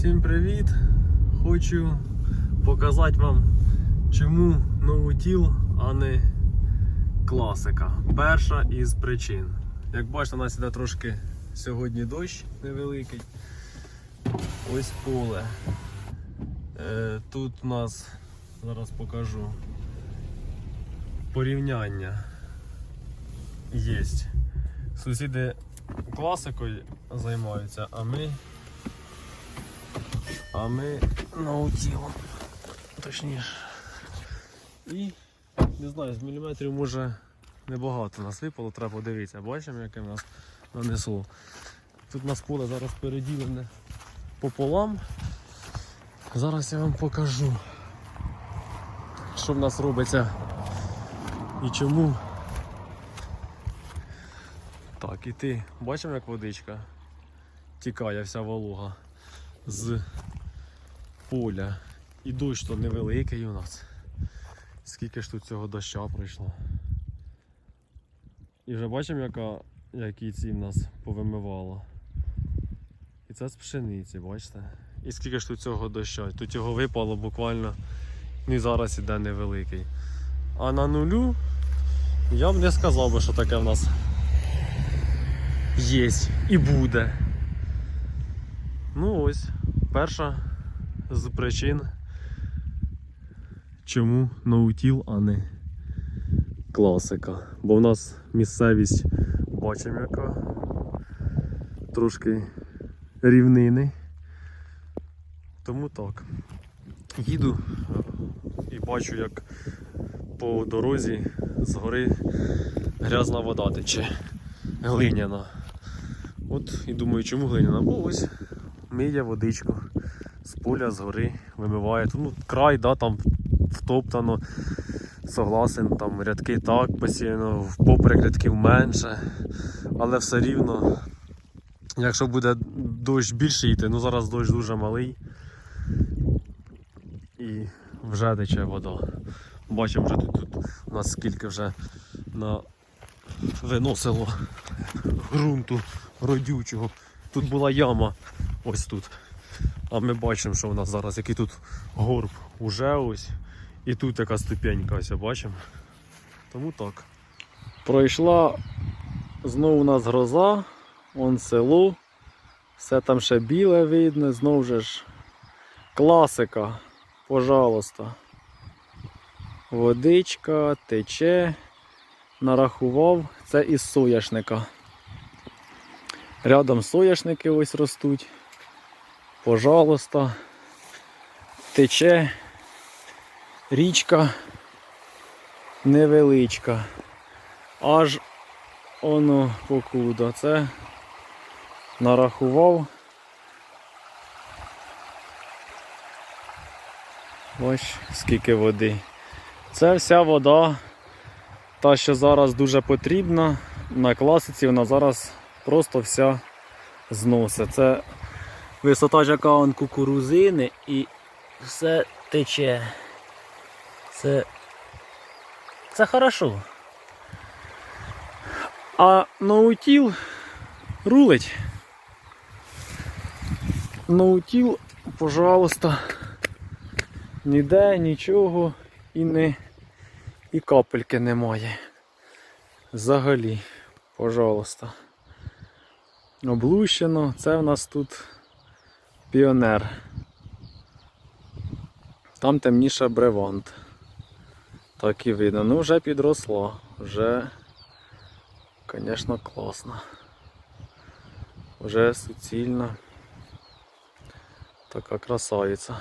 Всім привіт! Хочу показати вам, чому ноутіл, а не класика. Перша із причин. Як бачите, у нас іде трошки сьогодні дощ невеликий. Ось поле. Е, Тут у нас зараз покажу порівняння є. Сусіди класикою займаються, а ми а ми наутілом. Точніше. І не знаю, з міліметрів може небагато нас випало, треба подивитися. Бачимо, яке нас нанесло. Тут у нас поле зараз переділене пополам. Зараз я вам покажу, що в нас робиться і чому. Так, і ти бачимо, як водичка тікає вся волога з поля. І дощ то невеликий у нас. Скільки ж тут цього доща пройшло. І вже бачимо, яка, які ці в нас повимивало. І це з пшениці, бачите? І скільки ж тут цього доща. Тут його випало буквально, ну і зараз іде невеликий. А на нулю я б не сказав би, що таке в нас є і буде. Ну ось, перша з причин, чому ноутіл, а не класика. Бо в нас місцевість бачимо яка трошки рівнини. Тому так. Їду і бачу, як по дорозі згори грязна вода тече, глиняна. От і думаю, чому глиняна? Бо ось миє водичку з поля, з гори вимиває. Ну, край, да, там втоптано, согласен, там рядки так посіяно, впоперек рядків менше. Але все рівно, якщо буде дощ більше йти, ну зараз дощ дуже малий і вже тече вода. Бачимо, вже тут, тут у нас скільки вже на виносило ґрунту родючого. Тут була яма ось тут. А ми бачимо, що у нас зараз який тут горб уже ось. І тут така ступенька, ось бачимо. Тому так. Пройшла знову у нас гроза, вон село. Все там ще біле видно, знову ж класика. Пожалуйста. Водичка тече. Нарахував, це із соняшника. Рядом соняшники ось ростуть. Пожалуйста. Тече річка невеличка. Аж воно покуда. Це нарахував. Ось скільки води. Це вся вода, та, що зараз дуже потрібна. На класиці вона зараз просто вся зносить. Це висота жакаун кукурузини і все тече. Це, це хорошо. А ноутіл рулить. Ноутіл, пожалуйста, ніде нічого і не і капельки немає. Взагалі, пожалуйста. Облущено, це в нас тут піонер. Там темніше бревант. Так і видно. Ну вже підросла, вже, звісно, класно. Вже суцільна. Така красавиця.